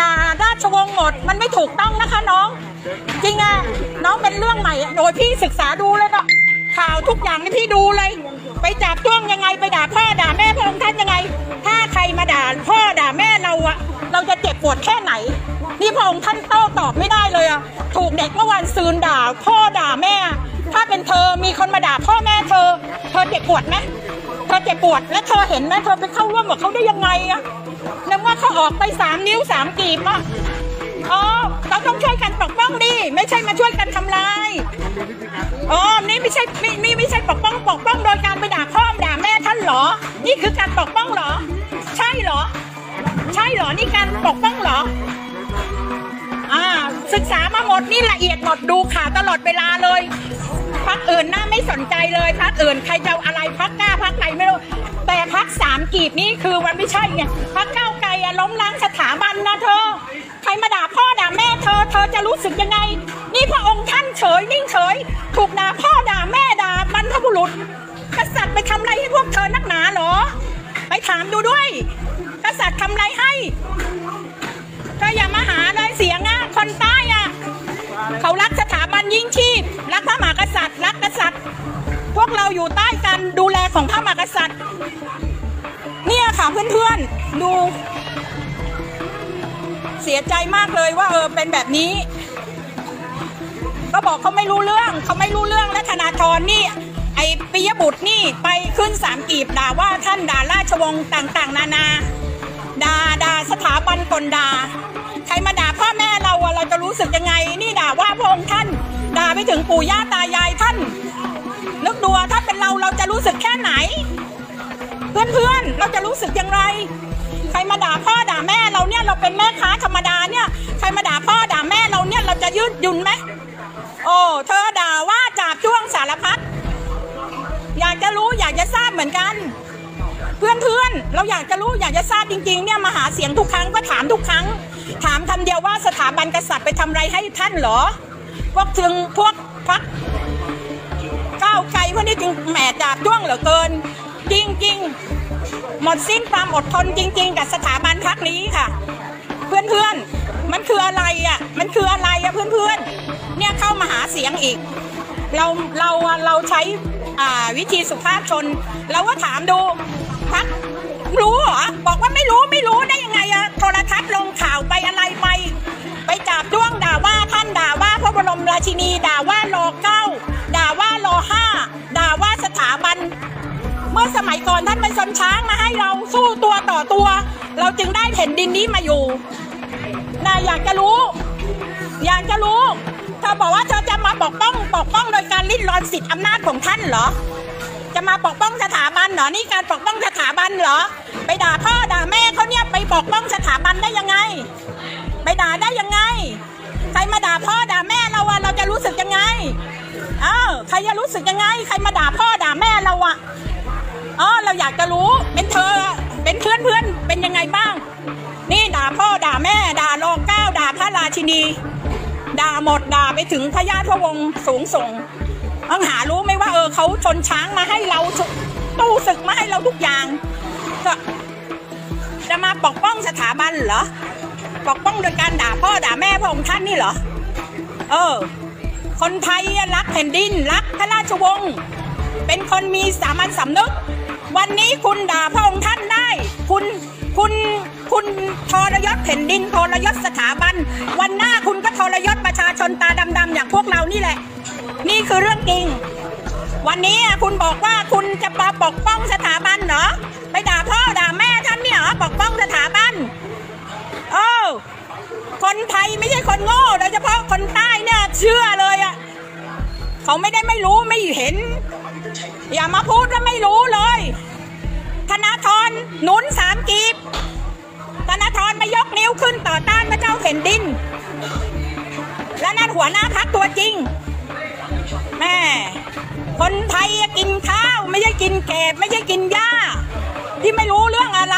ด่าราชวงศ์หมด มันไม่ถูกต้องนะคะน้อง จริงอะน้องเป็นเรื่องใหม่อะโดยพี่ศึกษาดูเลยก็ข่าวทุกอย่างนี่พี่ดูเลย ไปจับจ้วงยังไงไปด่าพ่อด่าแม่พระองค์ท่านยังไง ถ้าใครมาด่าพ่อด่าแม่เราอะเราจะเจ็บปวดแค่ไหน นี่พระองค์ท่านโต้ตอบไม่ได้เลยอะถูกเด็กเมื่อวันซืนด่า พ่อด่าแม่ ถ้าเป็นเธอมีคนมาด่าพ่อแม่เธอ เธอเจ็บปวดไหม เจ็บปวด และเธอเห็นไหมเธอไปเข้าร่วมกับเขาได้ยังไงอะนึกว่าเขาออกไปสามนิ้วสามกีบอะอ๋อเราต้องช่วยกันปกป้องดิไม่ใช่มาช่วยกันทำลายอ๋อนี่ไม่ใช่นี่นี่ไม่ใช่ปกป้องปกป้องโดยการไปด่าพ่อด่าแม่ท่านเหรอ นี่คือการปกป้องเหรอ ใช่เหรอ ใช่เหรอนี่การปกป้องเหรออ่าศึกษามาหมดนี่ละเอียดหมดดูข่าวตลอดเวลาเลย พักอื่นน่าไม่สนใจเลยพักอื่นใครจะเอาอะไรพักกล้าพักไหนไม่รู้ แต่พักสามกีบนี่คือมันไม่ใช่ไงพักเก้าไกลอะล้มล้างสถาบันนะเธอ ใครมาด่าพ่อด่าแม่เธอ เธอจะรู้สึกยังไง นี่พระองค์ท่านเฉยนิ่งเฉย ถูกด่าพ่อด่าแม่ด่าบรรพบุรุษ กษัตริย์ไปทำอะไรให้พวกเธอนักหนาหรอ ไปถามดูด้วย กษัตริย์ทำอะไรให้ก็อย่ามาหาเลยเสียงอะคนใต้อะเขารักสถาบันยิ่งชีพ วกเราอยู่ใต้การดูแลของพระมหากษัตริย์ เนี่ยค่ะเพื่อนๆ ดู เสียใจมากเลยว่าเออเป็นแบบนี้ ก็บอกเขาไม่รู้เรื่องเขาไม่รู้เรื่องและธนาธรนี่ ไอปิยบุตรนี่ไปขึ้นสามกีบด่าว่าท่านด่าราชวงศ์ต่างๆ นานาด่าด่าสถาบันกลด่าใครมาด่าพ่อแม่เราเราจะรู้สึกยังไง นี่ด่าว่าพระองค์ท่าน ด่าไปถึงปู่ย่าตายายท่าน นึกดูว่าถ้าเป็นเราเราจะรู้สึกแค่ไหน เพื่อนๆ เราจะรู้สึกอย่างไร ใครมาด่าพ่อด่าแม่เราเนี่ยเราเป็นแม่ค้าธรรมดาเนี่ยใครมาด่าพ่อด่าแม่เราเนี่ยเราจะยืดหยุ่นไหมโอ้เธอด่าว่าจาบจ้วงสารพัดอยากจะรู้อยากจะทราบเหมือนกัน เพื่อนๆ เราอยากจะรู้อยากจะทราบจริงๆเนี่ยมาหาเสียงทุกครั้งก็ถามทุกครั้ง ถามคำเดียวว่าสถาบันกษัตริย์ไปทำอะไรให้ท่านเหรอ พวกถึงพวกพัก แหมจาบจ้วงเหลือเกิน จริงๆหมดสิ้นความอดทนจริง ๆ กับสถาบันพักนี้ค่ะ เพื่อนๆมันคืออะไรอะมันคืออะไรอะเพื่อนๆเนี่ยเข้ามาหาเสียงอีก เราเราเราใช้อ่าวิธีสุภาพชน เราก็ถามดูพักรู้เหรอบอกว่าไม่รู้ไม่รู้ได้ยังไงอะโทรทัศน์ลงข่าวไปอะไรไป ไปจับจ้วงด่าว่าท่านด่าว่าพระบรมราชินีด่าว่ารอเก้า ก่อนท่านเป็นชนช้างมาให้เราสู้ตัวต่อตัว เราจึงได้แผ่นดินนี้มาอยู่น่าอยากจะรู้ อยากจะรู้เธอบอกว่าเธอจะมาปกป้องปกป้องโดยการลิ้นรอนสิทธิอำนาจของท่านเหรอ จะมาปกป้องสถาบันเหรอนี่การปกป้องสถาบันเหรอ ไปด่าพ่อด่าแม่เขาเนี่ยไปปกป้องสถาบันได้ยังไง ไปด่าได้ยังไงใครมาด่าพ่อด่าแม่เราอะเราจะรู้สึกยังไง เออใครจะรู้สึกยังไง ใครมาด่าพ่อด่าแม่เรา อยากจะรู้เป็นเธอเป็นเพื่อนเพื่อนเป็นยังไงบ้าง นี่ด่าพ่อด่าแม่ด่ารอเก้าด่าพระราชินี ด่าหมดด่าไปถึงพระญาติพระวงศ์สูงส่งต้องหารู้ไหมว่าเออเขาชนช้างมาให้เราตู้ศึกมาให้เราทุกอย่างก็จะมาปกป้องสถาบันเหรอปกป้องโดยการด่าพ่อด่าแม่พระองค์ท่านนี่เหรอเออ คนไทยรักแผ่นดินรักพระราชวงศ์เป็นคนมีสามัญสำนึก วันนี้คุณด่าพระองค์ท่านได้ คุณคุณคุณทรยศแผ่นดินทรยศสถาบัน วันหน้าคุณก็ทรยศประชาชนตาดำๆอย่างพวกเรานี่แหละ นี่คือเรื่องจริง วันนี้คุณบอกว่าคุณจะมาปกป้องสถาบันเหรอไปด่าพ่อด่าแม่ท่านเนี่ยเหรอปกป้องสถาบันเออคนไทยไม่ใช่คนโง่โดยเฉพาะคนใต้เนี่ยเชื่อเลยอะเขาไม่ได้ไม่รู้ไม่เห็น อย่ามาพูดว่าไม่รู้เลย ธนาธรหนุนสามกีบ ธนาธรมายกนิ้วขึ้นต่อต้านพระเจ้าแผ่นดิน และนั่นหัวหน้าพักตัวจริง แม่ คนไทยกินข้าวไม่ใช่กินแกบไม่ใช่กินหญ้า ที่ไม่รู้เรื่องอะไร